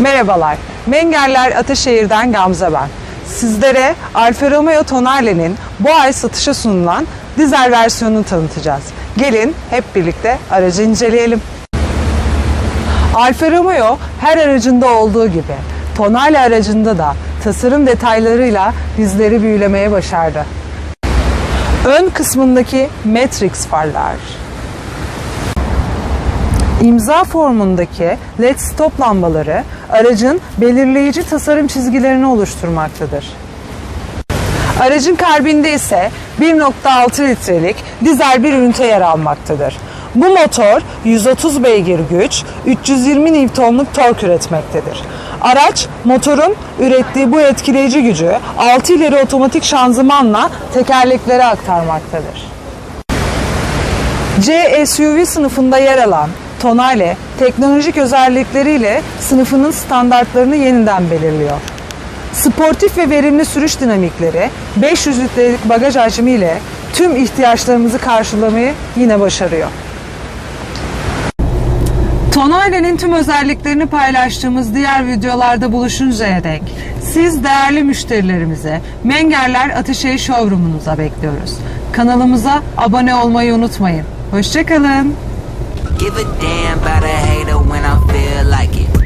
Merhabalar, Mengerler Ataşehir'den Gamze ben. Sizlere Alfa Romeo Tonale'nin bu ay satışa sunulan dizel versiyonunu tanıtacağız. Gelin hep birlikte aracı inceleyelim. Alfa Romeo her aracında olduğu gibi Tonale aracında da tasarım detaylarıyla bizleri büyülemeye başardı. Ön kısmındaki Matrix farlar, İmza formundaki LED stop lambaları aracın belirleyici tasarım çizgilerini oluşturmaktadır. Aracın kalbinde ise 1.6 litrelik dizel bir ünite yer almaktadır. Bu motor 130 beygir güç, 320 Nm'lik tork üretmektedir. Araç motorun ürettiği bu etkileyici gücü 6 ileri otomatik şanzımanla tekerleklere aktarmaktadır. C SUV sınıfında yer alan Tonale teknolojik özellikleriyle sınıfının standartlarını yeniden belirliyor. Sportif ve verimli sürüş dinamikleri 500 litrelik bagaj hacmiyle tüm ihtiyaçlarımızı karşılamayı yine başarıyor. Tonale'nin tüm özelliklerini paylaştığımız diğer videolarda buluşuncaya dek siz değerli müşterilerimize Mengerler Ateşehir Showroom'unuza bekliyoruz. Kanalımıza abone olmayı unutmayın. Hoşçakalın. Give a damn about a hater when I feel like it.